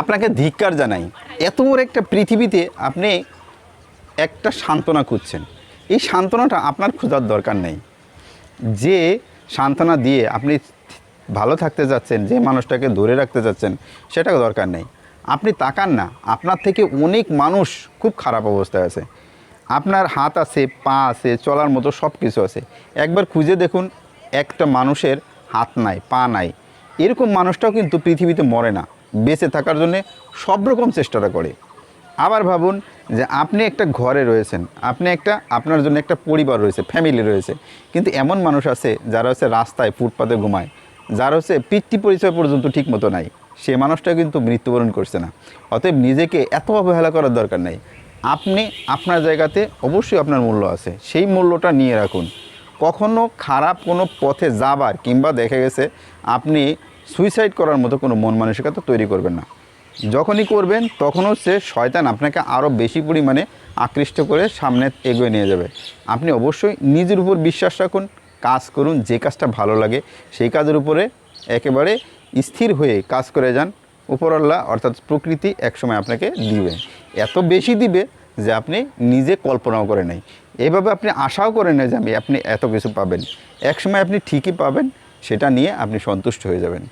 আপনাকে ধিক্কার জানাই, এত বড় একটা পৃথিবীতে আপনি একটা সান্ত্বনা খুঁজছেন। এই সান্ত্বনাটা আপনার খোঁজার দরকার নেই। যে সান্ত্বনা দিয়ে আপনি ভালো থাকতে যাচ্ছেন, যে মানুষটাকে ধরে রাখতে যাচ্ছেন সেটা দরকার নেই। আপনি তাকান না, আপনার থেকে অনেক মানুষ খুব খারাপ অবস্থায় আছে। আপনার হাত আছে, পা আছে, চলার মতো সব কিছু আছে। একবার খুঁজে দেখুন, একটা মানুষের হাত নাই, পা নাই। এরকম মানুষটাও কিন্তু পৃথিবীতে মরে না। বেঁচে থাকার জন্যে সব রকম চেষ্টাটা করে। আবার ভাবুন যে আপনি একটা ঘরে রয়েছেন, আপনি একটা, আপনার জন্য একটা পরিবার রয়েছে ফ্যামিলি রয়েছে, কিন্তু এমন মানুষ আছে যারা হচ্ছে রাস্তায় ফুটপাতে ঘুমায়, যার হচ্ছে পিতৃ পরিচয় পর্যন্ত ঠিক মতো নাই। সে মানুষটা কিন্তু মৃত্যুবরণ করছে না। অতএব নিজেকে এত অবহেলা করার দরকার নেই। আপনি আপনার জায়গাতে অবশ্যই আপনার মূল্য আছে। সেই মূল্যটা নিয়ে রাখুন। কখনো খারাপ কোনো পথে যাবার কিংবা দেখা গেছে আপনি সুইসাইড করার মতো কোনো মন মানসিকতা তৈরি করবেন না। যখনই করবেন তখন হচ্ছে শয়তান আপনাকে আরও বেশি পরিমাণে আকৃষ্ট করে সামনে এগিয়ে নিয়ে যাবে। আপনি অবশ্যই নিজের উপর বিশ্বাস রাখুন, কাজ করুন, যে কাজটা ভালো লাগে সেই কাজের উপরে একেবারে স্থির হয়ে কাজ করে যান। উপরওয়ালা অর্থাৎ প্রকৃতি একসময় আপনাকে দিবে। এত বেশি দিবে যে আপনি নিজে কল্পনাও করে নেই। এভাবে আপনি আশাও করে নেই যে আমি আপনি এত কিছু পাবেন। একসময় আপনি ঠিকই পাবেন, সেটা নিয়ে আপনি সন্তুষ্ট হয়ে যাবেন।